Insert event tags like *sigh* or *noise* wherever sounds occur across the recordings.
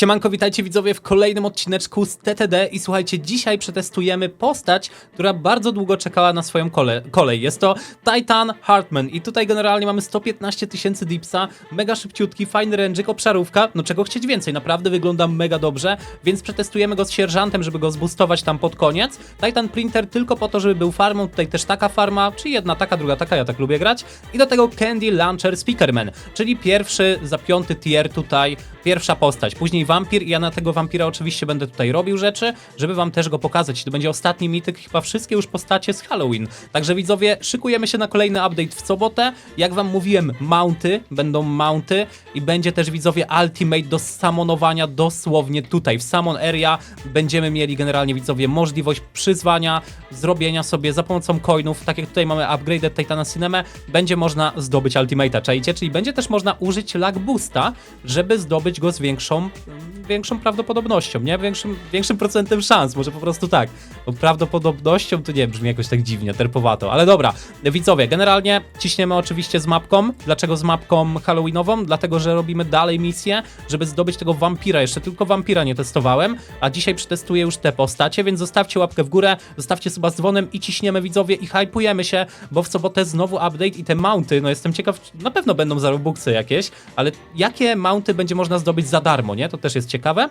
Siemanko, witajcie widzowie w kolejnym odcineczku z TTD i słuchajcie, dzisiaj przetestujemy postać, która bardzo długo czekała na swoją kole kolej. Jest to Titan Hartman i tutaj generalnie mamy 115 tysięcy dipsa, mega szybciutki, fajny rężyk, obszarówka, no czego chcieć więcej, naprawdę wygląda mega dobrze, więc przetestujemy go z sierżantem, żeby go zboostować tam pod koniec. Titan Printer tylko po to, żeby był farmą, tutaj też taka farma, czy jedna taka, druga taka, ja tak lubię grać. I do tego Candy Launcher Speakerman, czyli pierwszy za piąty tier tutaj, pierwsza postać. Później wampir i ja na tego wampira oczywiście będę tutaj robił rzeczy, żeby wam też go pokazać. To będzie ostatni mityk, chyba wszystkie już postacie z Halloween. Także widzowie, szykujemy się na kolejny update w sobotę. Jak wam mówiłem, mounty, będą mounty i będzie też widzowie ultimate do samonowania dosłownie tutaj, w Summon Area będziemy mieli generalnie widzowie możliwość przyzwania, zrobienia sobie za pomocą coinów, tak jak tutaj mamy upgraded Titana Cinema, będzie można zdobyć ultimate'a, czajcie? Czyli będzie też można użyć lag boosta, żeby zdobyć go z większą, większą prawdopodobnością, nie? Większym, większym procentem szans, może po prostu tak. Bo prawdopodobnością to nie brzmi jakoś tak dziwnie, terpowato, ale dobra. Widzowie, generalnie ciśniemy oczywiście z mapką. Dlaczego z mapką halloweenową? Dlatego, że robimy dalej misję, żeby zdobyć tego wampira. Jeszcze tylko wampira nie testowałem, a dzisiaj przetestuję już te postacie, więc zostawcie łapkę w górę, zostawcie suba z dzwonem i ciśniemy widzowie i hypujemy się, bo w sobotę znowu update i te mounty, no jestem ciekaw, na pewno będą za jakieś, ale jakie mounty będzie można zdobyć za darmo, nie? To też jest ciekawe.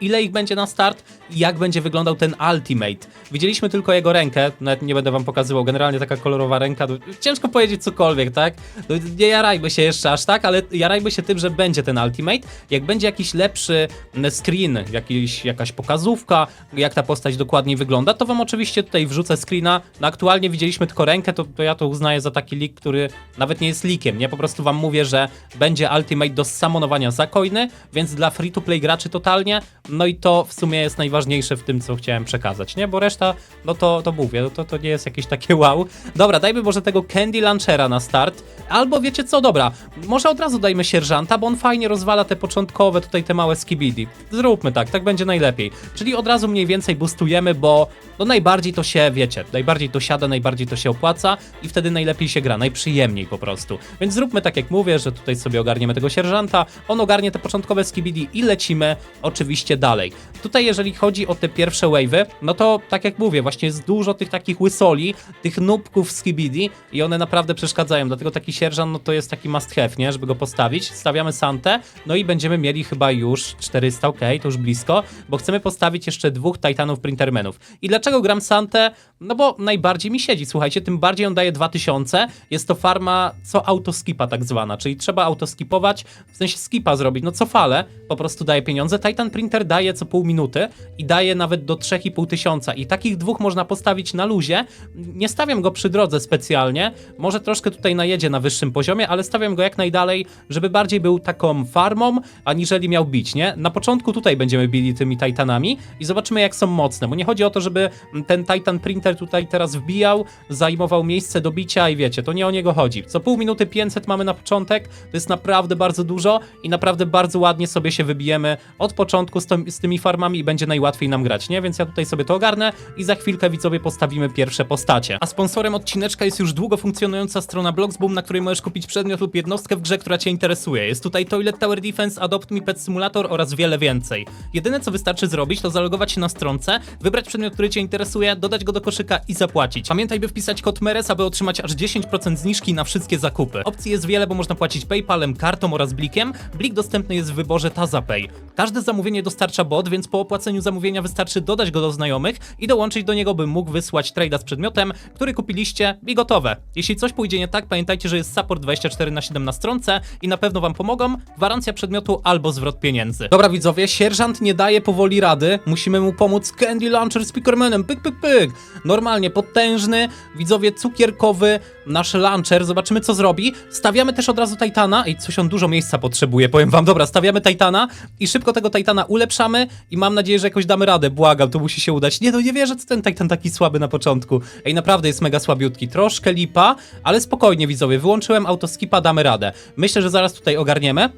Ile ich będzie na start jak będzie wyglądał ten Ultimate. Widzieliśmy tylko jego rękę, nawet nie będę wam pokazywał, generalnie taka kolorowa ręka, ciężko powiedzieć cokolwiek, tak? No, nie jarajmy się jeszcze aż tak, ale jarajmy się tym, że będzie ten Ultimate. Jak będzie jakiś lepszy mm, screen, jakiś, jakaś pokazówka, jak ta postać dokładniej wygląda, to wam oczywiście tutaj wrzucę screena. No aktualnie widzieliśmy tylko rękę, to, to ja to uznaję za taki leak, który nawet nie jest leakiem, nie? Po prostu wam mówię, że będzie Ultimate do samonowania za coiny, więc dla free-to-play graczy totalnie, no i to w sumie jest najważniejsze w tym, co chciałem przekazać, nie? Bo reszta, no to, to mówię, no to, to nie jest jakieś takie wow. Dobra, dajmy może tego Candy Launchera na start, albo wiecie co, dobra, może od razu dajmy sierżanta, bo on fajnie rozwala te początkowe, tutaj te małe skibidi. Zróbmy tak, tak będzie najlepiej. Czyli od razu mniej więcej boostujemy, bo no najbardziej to się, wiecie, najbardziej to siada, najbardziej to się opłaca i wtedy najlepiej się gra, najprzyjemniej po prostu. Więc zróbmy tak jak mówię, że tutaj sobie ogarniemy tego sierżanta, on ogarnie te początkowe skibidi i lecimy oczywiście dalej. Tutaj jeżeli chodzi o te pierwsze wave'y, no to tak jak mówię, właśnie jest dużo tych takich łysoli, tych nubków skibidi i one naprawdę przeszkadzają, dlatego taki sierżant no to jest taki must have, nie, żeby go postawić. Stawiamy Santę, no i będziemy mieli chyba już 400, ok, to już blisko, bo chcemy postawić jeszcze dwóch Titanów Printermenów. I dlaczego gram Santę? No bo najbardziej mi siedzi, słuchajcie, tym bardziej on daje 2000, jest to farma co autoskipa tak zwana, czyli trzeba autoskipować, w sensie skipa zrobić, no co falę, po prostu daje pieniądze. Titan Printer daje co pół minuty i daje nawet do 3,5 tysiąca i takich dwóch można postawić na luzie. Nie stawiam go przy drodze specjalnie, może troszkę tutaj najedzie na wyższym poziomie, ale stawiam go jak najdalej, żeby bardziej był taką farmą, aniżeli miał bić, nie? Na początku tutaj będziemy bili tymi Titanami i zobaczymy jak są mocne, bo nie chodzi o to, żeby ten Titan Printer tutaj teraz wbijał, zajmował miejsce do bicia i wiecie, to nie o niego chodzi. Co pół minuty 500 mamy na początek, to jest naprawdę bardzo dużo i naprawdę bardzo ładnie sobie się wybijemy od początku z, tym, z tymi farmami i będzie najłatwiej nam grać, nie? Więc ja tutaj sobie to ogarnę i za chwilkę widzowie postawimy pierwsze postacie. A sponsorem odcineczka jest już długo funkcjonująca strona Bloxboom, na której możesz kupić przedmiot lub jednostkę w grze, która cię interesuje. Jest tutaj Toilet Tower Defense, Adopt Me Pet Simulator oraz wiele więcej. Jedyne co wystarczy zrobić, to zalogować się na stronce, wybrać przedmiot, który cię interesuje, dodać go do koszyka i zapłacić. Pamiętaj, by wpisać kod MERES, aby otrzymać aż 10% zniżki na wszystkie zakupy. Opcji jest wiele, bo można płacić PayPalem, kartą oraz blikiem. Blik dostępny jest w wyborze TazaPay. Każde zamówienie dostarcza bot, więc po opłaceniu zamówienia wystarczy dodać go do znajomych i dołączyć do niego, by mógł wysłać trade'a z przedmiotem, który kupiliście i gotowe. Jeśli coś pójdzie nie tak, pamiętajcie, że jest support 24 na 7 na stronce i na pewno wam pomogą. Gwarancja przedmiotu albo zwrot pieniędzy. Dobra widzowie, sierżant nie daje powoli rady. Musimy mu pomóc Candy Launcher Speakermanem. Pyk, pyk, pyk. Normalnie potężny, widzowie cukierkowy, nasz launcher. Zobaczymy co zrobi. Stawiamy też od razu Titana. Ej, coś on dużo miejsca potrzebuje, powiem wam. Dobra, stawiamy Titana i szybko tego Titana ulepszamy i mam nadzieję, że jakoś damy radę. Błagam, to musi się udać. Nie, no nie wierzę, co ten Titan taki słaby na początku. Ej, naprawdę jest mega słabiutki. Troszkę lipa, ale spokojnie widzowie. Wyłączyłem autoskipa, damy radę. Myślę, że zaraz tutaj ogarniemy.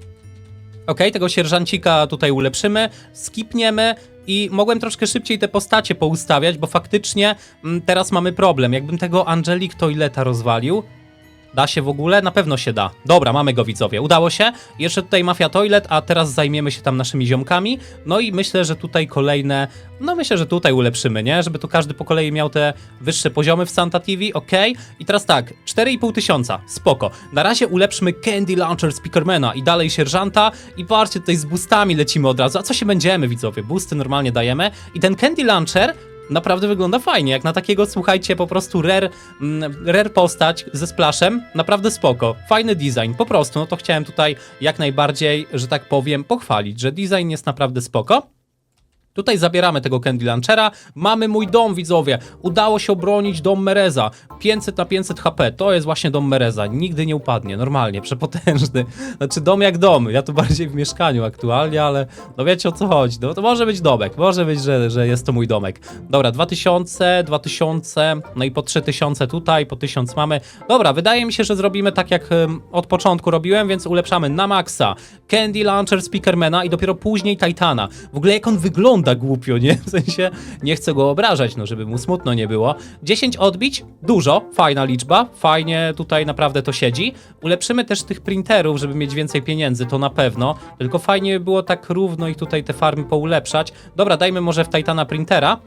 Okej, tego sierżancika tutaj ulepszymy, skipniemy i mogłem troszkę szybciej te postacie poustawiać, bo faktycznie mm, teraz mamy problem. Jakbym tego Angelic Toileta rozwalił, Da się w ogóle? Na pewno się da. Dobra, mamy go widzowie. Udało się. Jeszcze tutaj Mafia Toilet, a teraz zajmiemy się tam naszymi ziomkami. No i myślę, że tutaj kolejne... No myślę, że tutaj ulepszymy, nie? Żeby tu każdy po kolei miał te wyższe poziomy w Santa TV, ok? I teraz tak, 4,5 tysiąca, spoko. Na razie ulepszmy Candy Launcher Speakermana i dalej sierżanta i patrzcie, tutaj z boostami lecimy od razu. A co się będziemy, widzowie? Boosty normalnie dajemy. I ten Candy Launcher naprawdę wygląda fajnie, jak na takiego, słuchajcie, po prostu rare, mm, rare postać ze splashem, naprawdę spoko, fajny design, po prostu, no to chciałem tutaj jak najbardziej, że tak powiem, pochwalić, że design jest naprawdę spoko. Tutaj zabieramy tego Candy Launchera. Mamy mój dom, widzowie. Udało się obronić dom Mereza. 500 na 500 HP. To jest właśnie dom Mereza. Nigdy nie upadnie. Normalnie, przepotężny. *laughs* Znaczy dom jak dom. Ja tu bardziej w mieszkaniu aktualnie, ale no wiecie o co chodzi. No to może być domek. Może być, że, że jest to mój domek. Dobra, 2000, 2000, no i po 3000 tutaj, po 1000 mamy. Dobra, wydaje mi się, że zrobimy tak jak em, od początku robiłem, więc ulepszamy na maksa Candy Launcher Speakermana i dopiero później Titana. W ogóle jak on wygląda głupio, nie? W sensie nie chcę go obrażać, no żeby mu smutno nie było. 10 odbić, dużo, fajna liczba, fajnie tutaj naprawdę to siedzi. Ulepszymy też tych printerów, żeby mieć więcej pieniędzy, to na pewno. Tylko fajnie by było tak równo i tutaj te farmy poulepszać. Dobra, dajmy może w Titana printera.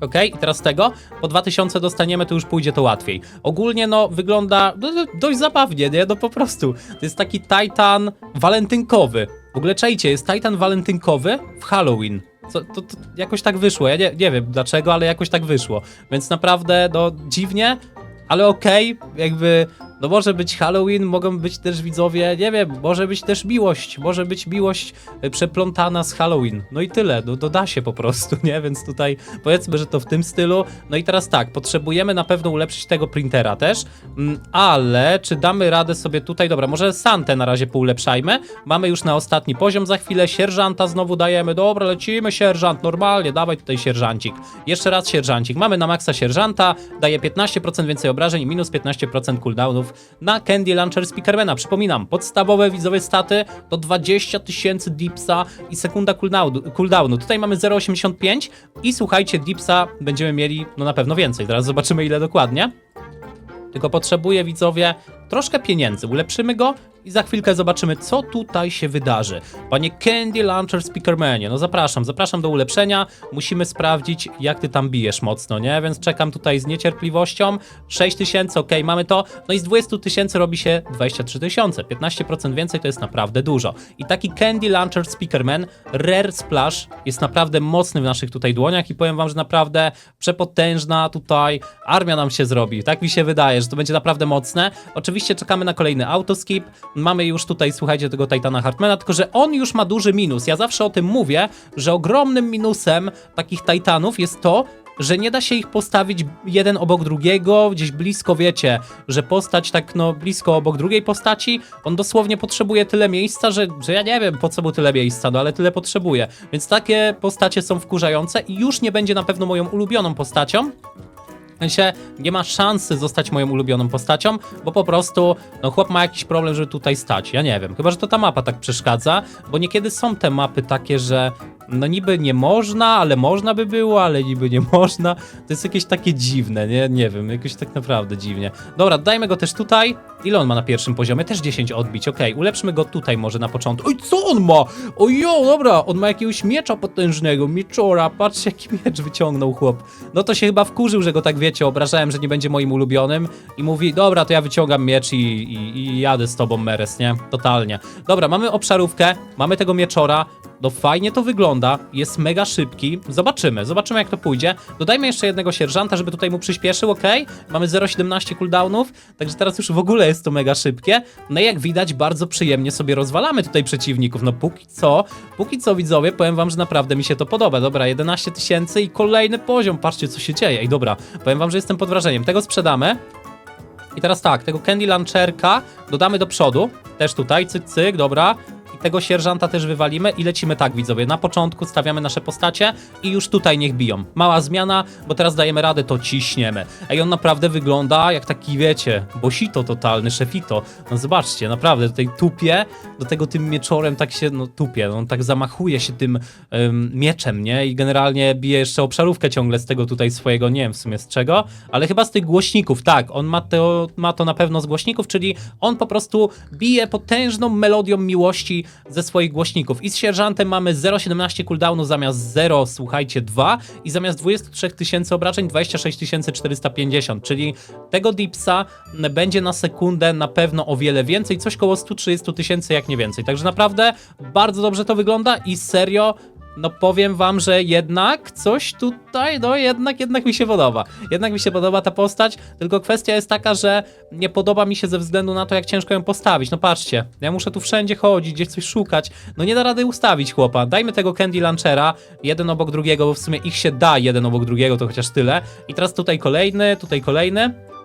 Ok, i teraz tego po 2000 dostaniemy, to już pójdzie to łatwiej. Ogólnie no wygląda dość zabawnie, nie? No po prostu. To jest taki Titan walentynkowy. W ogóle czajcie, jest Titan walentynkowy w Halloween. Co, to, to jakoś tak wyszło, ja nie, nie wiem dlaczego, ale jakoś tak wyszło. Więc naprawdę, no dziwnie, ale okej, jakby, no może być Halloween, mogą być też widzowie, nie wiem, może być też miłość, może być miłość y, przeplątana z Halloween. No i tyle, no to da się po prostu, *laughs* nie? Więc tutaj powiedzmy, że to w tym stylu. No i teraz tak, potrzebujemy na pewno ulepszyć tego printera też, mm, ale czy damy radę sobie tutaj, dobra, może Santę na razie poulepszajmy. Mamy już na ostatni poziom za chwilę, sierżanta znowu dajemy, dobra, lecimy sierżant, normalnie, dawaj tutaj sierżancik. Jeszcze raz sierżancik, mamy na maksa sierżanta, daje 15% więcej obrażeń i minus 15% cooldownów na Candy Launcher Speakermana. Przypominam, podstawowe widzowe staty to 20 tysięcy dipsa i sekunda cooldownu. Tutaj mamy 0,85 i słuchajcie, dipsa będziemy mieli no na pewno więcej. Teraz zobaczymy ile dokładnie. Tylko potrzebuję, widzowie, troszkę pieniędzy. Ulepszymy go i za chwilkę zobaczymy, co tutaj się wydarzy. Panie Candy Launcher Speakermanie, no zapraszam, zapraszam do ulepszenia. Musimy sprawdzić, jak ty tam bijesz mocno, nie? Więc czekam tutaj z niecierpliwością. 6 tysięcy, ok, mamy to. No i z 20 tysięcy robi się 23 tysiące. 15% więcej to jest naprawdę dużo. I taki Candy Launcher Speakerman, Rare Splash, jest naprawdę mocny w naszych tutaj dłoniach i powiem wam, że naprawdę przepotężna tutaj armia nam się zrobi. Tak mi się wydaje, że to będzie naprawdę mocne. Oczywiście czekamy na kolejny autoskip. Mamy już tutaj, słuchajcie, tego Titana Hartmana, tylko że on już ma duży minus. Ja zawsze o tym mówię, że ogromnym minusem takich Titanów jest to, że nie da się ich postawić jeden obok drugiego, gdzieś blisko, wiecie, że postać tak no blisko obok drugiej postaci, on dosłownie potrzebuje tyle miejsca, że, że ja nie wiem po co mu tyle miejsca, no ale tyle potrzebuje. Więc takie postacie są wkurzające i już nie będzie na pewno moją ulubioną postacią, w sensie nie ma szansy zostać moją ulubioną postacią, bo po prostu no chłop ma jakiś problem, żeby tutaj stać. Ja nie wiem, chyba że to ta mapa tak przeszkadza, bo niekiedy są te mapy takie, że no niby nie można, ale można by było, ale niby nie *laughs* można. To jest jakieś takie dziwne, nie? Nie wiem, jakoś tak naprawdę dziwnie. Dobra, dajmy go też tutaj. Ile on ma na pierwszym poziomie? Też 10 odbić, okej. Ulepszmy go tutaj może na początku. Oj, co on ma? Ojo, dobra, on ma jakiegoś miecza potężnego, mieczora. Patrzcie, jaki miecz wyciągnął chłop. No to się chyba wkurzył, że go tak wiecie, obrażałem, że nie będzie moim ulubionym i mówi, dobra, to ja wyciągam miecz i, i, i jadę z tobą, Meres, nie? Totalnie. Dobra, mamy obszarówkę, mamy tego mieczora, no fajnie to wygląda, jest mega szybki. Zobaczymy, zobaczymy jak to pójdzie. Dodajmy jeszcze jednego sierżanta, żeby tutaj mu przyspieszył, ok? Mamy 0,17 cooldownów, także teraz już w ogóle jest to mega szybkie. No i jak widać, bardzo przyjemnie sobie rozwalamy tutaj przeciwników. No póki co, póki co widzowie, powiem wam, że naprawdę mi się to podoba. Dobra, 11 tysięcy i kolejny poziom, patrzcie co się dzieje. I dobra, powiem wam, że jestem pod wrażeniem. Tego sprzedamy. I teraz tak, tego Candy Launcherka dodamy do przodu, też tutaj, cyk, cyk, dobra. I tego sierżanta też wywalimy i lecimy tak, widzowie. Na początku stawiamy nasze postacie i już tutaj niech biją. Mała zmiana, bo teraz dajemy radę, to ciśniemy. Ej, on naprawdę wygląda jak taki, wiecie, bosito totalny, szefito. No zobaczcie, naprawdę, tutaj tupie, do tego tym mieczorem tak się, no tupie, no, on tak zamachuje się tym em, mieczem, nie? I generalnie bije jeszcze obszarówkę ciągle z tego tutaj swojego, nie wiem w sumie z czego, ale chyba z tych głośników, tak, on ma to, ma to na pewno z głośników, czyli on po prostu bije potężną melodią miłości ze swoich głośników. I z sierżantem mamy 0,17 cooldownu zamiast 0, słuchajcie, 2 i zamiast 23 tysięcy obrażeń 26 450, czyli tego dipsa będzie na sekundę na pewno o wiele więcej, coś koło 130 tysięcy jak nie więcej. Także naprawdę bardzo dobrze to wygląda i serio no powiem wam, że jednak coś tutaj, no jednak, jednak mi się podoba. Jednak mi się podoba ta postać, tylko kwestia jest taka, że nie podoba mi się ze względu na to, jak ciężko ją postawić. No patrzcie, ja muszę tu wszędzie chodzić, gdzieś coś szukać. No nie da rady ustawić chłopa. Dajmy tego Candy Launchera, jeden obok drugiego, bo w sumie ich się da jeden obok drugiego, to chociaż tyle. I teraz tutaj kolejny, tutaj kolejny.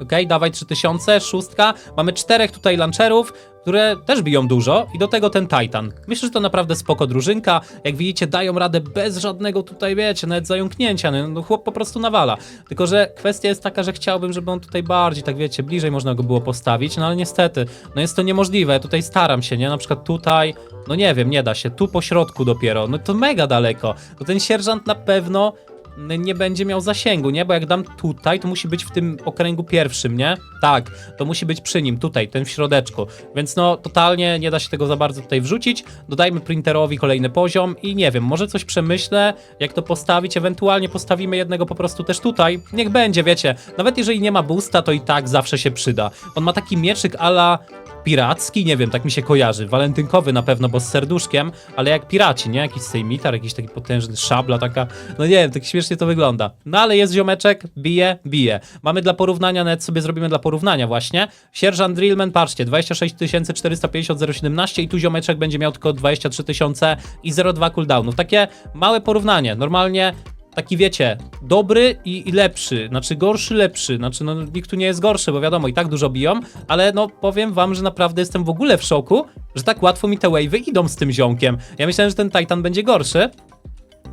Okej, dawaj 3000, szóstka. Mamy czterech tutaj launcherów, które też biją dużo i do tego ten Titan. Myślę, że to naprawdę spoko drużynka. Jak widzicie, dają radę bez żadnego tutaj, wiecie, nawet zająknięcia. No, no chłop po prostu nawala. Tylko, że kwestia jest taka, że chciałbym, żeby on tutaj bardziej, tak wiecie, bliżej można go było postawić, no ale niestety, no jest to niemożliwe. Ja tutaj staram się, nie? Na przykład tutaj, no nie wiem, nie da się. Tu po środku dopiero. No to mega daleko. To ten sierżant na pewno nie będzie miał zasięgu, nie? Bo jak dam tutaj, to musi być w tym okręgu pierwszym, nie? Tak, to musi być przy nim, tutaj, ten w środeczku. Więc no, totalnie nie da się tego za bardzo tutaj wrzucić. Dodajmy printerowi kolejny poziom i nie wiem, może coś przemyślę, jak to postawić, ewentualnie postawimy jednego po prostu też tutaj. Niech będzie, wiecie, nawet jeżeli nie ma boosta, to i tak zawsze się przyda. On ma taki mieczyk ala piracki, nie wiem, tak mi się kojarzy. Walentynkowy na pewno, bo z serduszkiem, ale jak piraci, nie? Jakiś sejmitar, jakiś taki potężny szabla, taka, no nie wiem, tak śmiesznie to wygląda. No ale jest ziomeczek, bije, bije. Mamy dla porównania, nawet sobie zrobimy dla porównania właśnie. Sierżant Drillman, patrzcie, 26 450 017 i tu ziomeczek będzie miał tylko 23 tysiące i 0,2 cooldownów. Takie małe porównanie. Normalnie taki wiecie, dobry i, i lepszy, znaczy gorszy, lepszy, znaczy no nikt tu nie jest gorszy, bo wiadomo, i tak dużo biją, ale no powiem wam, że naprawdę jestem w ogóle w szoku, że tak łatwo mi te wave'y idą z tym ziomkiem. Ja myślałem, że ten Titan będzie gorszy,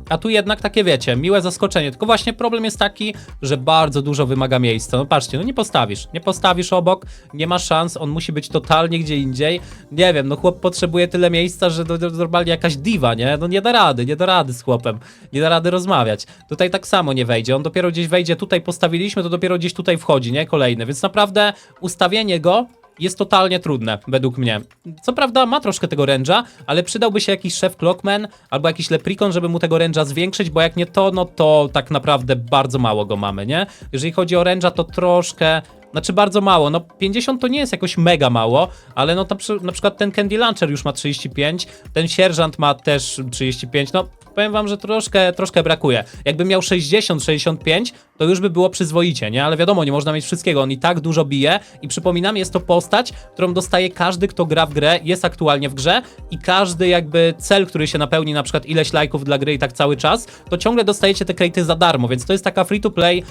a tu jednak takie wiecie, miłe zaskoczenie. Tylko właśnie problem jest taki, że bardzo dużo wymaga miejsca. No patrzcie, no nie postawisz. Nie postawisz obok, nie ma szans, on musi być totalnie gdzie indziej. Nie wiem, no chłop potrzebuje tyle miejsca, że to normalnie jakaś diwa, nie? No nie da rady, nie da rady z chłopem. Nie da rady rozmawiać. Tutaj tak samo nie wejdzie. On dopiero gdzieś wejdzie, tutaj postawiliśmy, to dopiero gdzieś tutaj wchodzi, nie? Kolejny. Więc naprawdę ustawienie go jest totalnie trudne, według mnie. Co prawda ma troszkę tego range'a, ale przydałby się jakiś szef Clockman albo jakiś leprikon, żeby mu tego range'a zwiększyć, bo jak nie to, no to tak naprawdę bardzo mało go mamy, nie? Jeżeli chodzi o range'a, to troszkę... Znaczy bardzo mało, no 50 to nie jest jakoś mega mało, ale no na przykład ten Candy Launcher już ma 35, ten sierżant ma też 35, no powiem wam, że troszkę, troszkę brakuje. Jakby miał 60, 65, to już by było przyzwoicie, nie? Ale wiadomo, nie można mieć wszystkiego, on i tak dużo bije i przypominam, jest to postać, którą dostaje każdy, kto gra w grę, jest aktualnie w grze i każdy jakby cel, który się napełni, na przykład ileś lajków dla gry i tak cały czas, to ciągle dostajecie te krejty za darmo, więc to jest taka free-to-play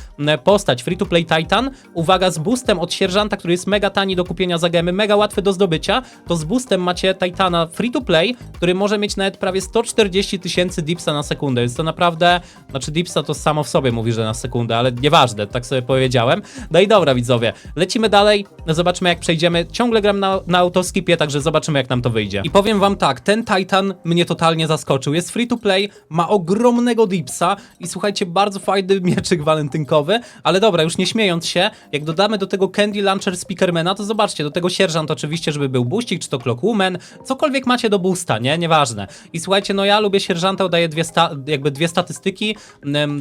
postać, free-to-play Titan, uwaga, z boostem od sierżanta, który jest mega tani do kupienia za gemy, mega łatwy do zdobycia, to z boostem macie Titana free-to-play, który może mieć nawet prawie 140 tysięcy dipsa na sekundę, więc to naprawdę, znaczy dipsa to samo w sobie mówi, że na sekundę, ale nieważne, tak sobie powiedziałem. No i dobra, widzowie, lecimy dalej, zobaczmy jak przejdziemy. Ciągle gram na, na autoskipie, także zobaczymy jak nam to wyjdzie. I powiem wam tak, ten Titan mnie totalnie zaskoczył. Jest free to play, ma ogromnego dipsa i słuchajcie, bardzo fajny *laughs* mieczyk walentynkowy, ale dobra, już nie śmiejąc się, jak dodamy do tego Candy Launcher Speakermana, to zobaczcie, do tego sierżant oczywiście, żeby był boostik, czy to Clockwoman, cokolwiek macie do boosta, nie? Nieważne. I słuchajcie, no ja lubię sierżanta, daję dwie, jakby dwie statystyki,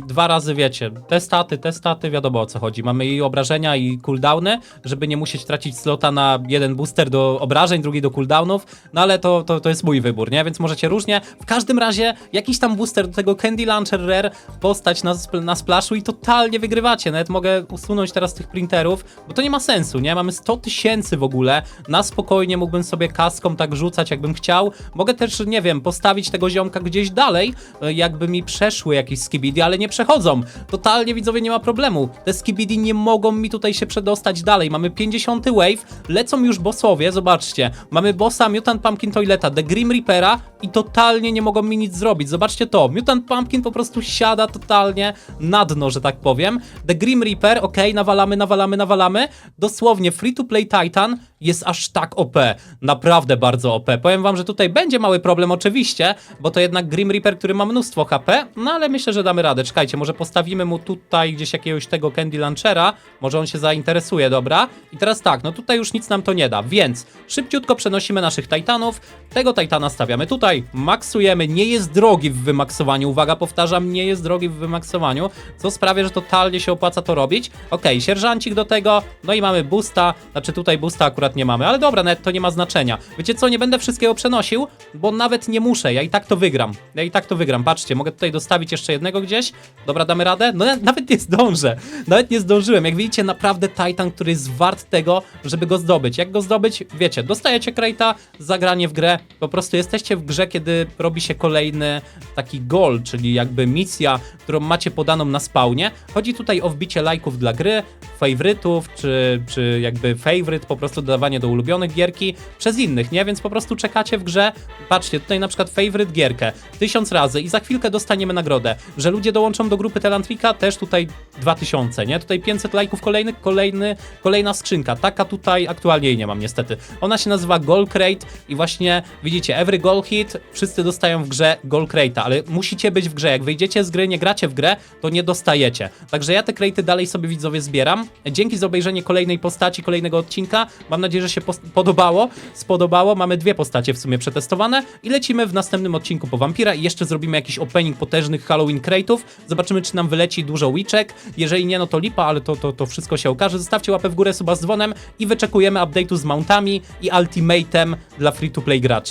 dwa razy, wiecie, te staty, te staty, wiadomo o co chodzi. Mamy i obrażenia, i cooldowny, żeby nie musieć tracić slota na jeden booster do obrażeń, drugi do cooldownów, no ale to, to, to jest mój wybór, nie? Więc możecie różnie. W każdym razie jakiś tam booster do tego Candy Launcher Rare postać na, spl- na splashu i totalnie wygrywacie. Nawet mogę usunąć teraz tych printerów, bo to nie ma sensu, nie? Mamy 100 tysięcy w ogóle, na spokojnie mógłbym sobie kaską tak rzucać, jakbym chciał. Mogę też, nie wiem, postawić tego ziomka gdzieś dalej, e, jakby mi przeszły jakieś skibidi, ale nie przechodzą. Totalnie widzowie nie ma problemu. Te skibidi nie mogą mi tutaj się przedostać dalej. Mamy 10 wave, lecą już bossowie, zobaczcie. Mamy bossa Mutant Pumpkin Toileta, The Grim Reapera i totalnie nie mogą mi nic zrobić. Zobaczcie to, Mutant Pumpkin po prostu siada totalnie na dno, że tak powiem. The Grim Reaper, ok, nawalamy, nawalamy, nawalamy. Dosłownie Free to Play Titan jest aż tak OP, naprawdę bardzo OP. Powiem wam, że tutaj będzie mały problem oczywiście, bo to jednak Grim Reaper, który ma mnóstwo HP, no ale myślę, że damy radę. Czekajcie, może postawimy mu tutaj gdzieś jakiegoś tego Candy Launchera, może on się zainteresuje, dobra? I teraz tak, no tutaj już nic nam to nie da, więc szybciutko przenosimy naszych Titanów, tego Titana stawiamy tutaj, maksujemy, nie jest drogi w wymaksowaniu, uwaga, powtarzam, nie jest drogi w wymaksowaniu, co sprawia, że totalnie się opłaca to robić. Okej, sierżancik do tego, no i mamy boosta, znaczy tutaj boosta akurat nie mamy, ale dobra, nawet to nie ma znaczenia. Wiecie co, nie będę wszystkiego przenosił, bo nawet nie muszę, ja i tak to wygram. Ja i tak to wygram, patrzcie, mogę tutaj dostawić jeszcze jednego gdzieś, dobra, damy radę? No nawet nie zdążę, nawet nie zdążyłem. Jak widzicie, naprawdę Titan, który jest wart tego, żeby go zdobyć. Jak go zdobyć? Wiecie, dostajecie Kraita, zagranie w grę, po prostu jesteście w grze, kiedy robi się kolejny taki goal, czyli jakby misja, którą macie podaną na spawnie. Chodzi tutaj o wbicie lajków dla gry, faworytów, czy, czy jakby favorite, po prostu dodawanie do ulubionych gierki przez innych, nie? Więc po prostu czekacie w grze, patrzcie, tutaj na przykład favorite gierkę tysiąc razy i za chwilkę dostaniemy nagrodę, że ludzie dołączą do grupy Telantrika, też tutaj 2000, nie? Tutaj 500 lajków kolejnych, kolejny, kolejna skrzynka, taka tutaj aktualnie jej nie mam niestety. Ona się nazywa Goal Crate i właśnie widzicie, every goal hit, wszyscy dostają w grze Goal Crate'a, ale musicie być w grze, jak wyjdziecie z gry, nie gracie w grę, to nie dostajecie. Także ja te crate'y dalej sobie widzowie zbieram. Dzięki za obejrzenie kolejnej postaci, kolejnego odcinka. Mam nadzieję, że się podobało. Spodobało. Mamy dwie postacie w sumie przetestowane i lecimy w następnym odcinku po Vampira i jeszcze zrobimy jakiś opening potężnych Halloween crate'ów. Zobaczymy, czy nam wyleci dużo witchek. Jeżeli nie, no to lipa, ale to, to, to wszystko się okaże. Zostawcie łapę w górę, suba z dzwonem i wyczekujemy update'u z mountami i ultimatem dla free-to-play graczy.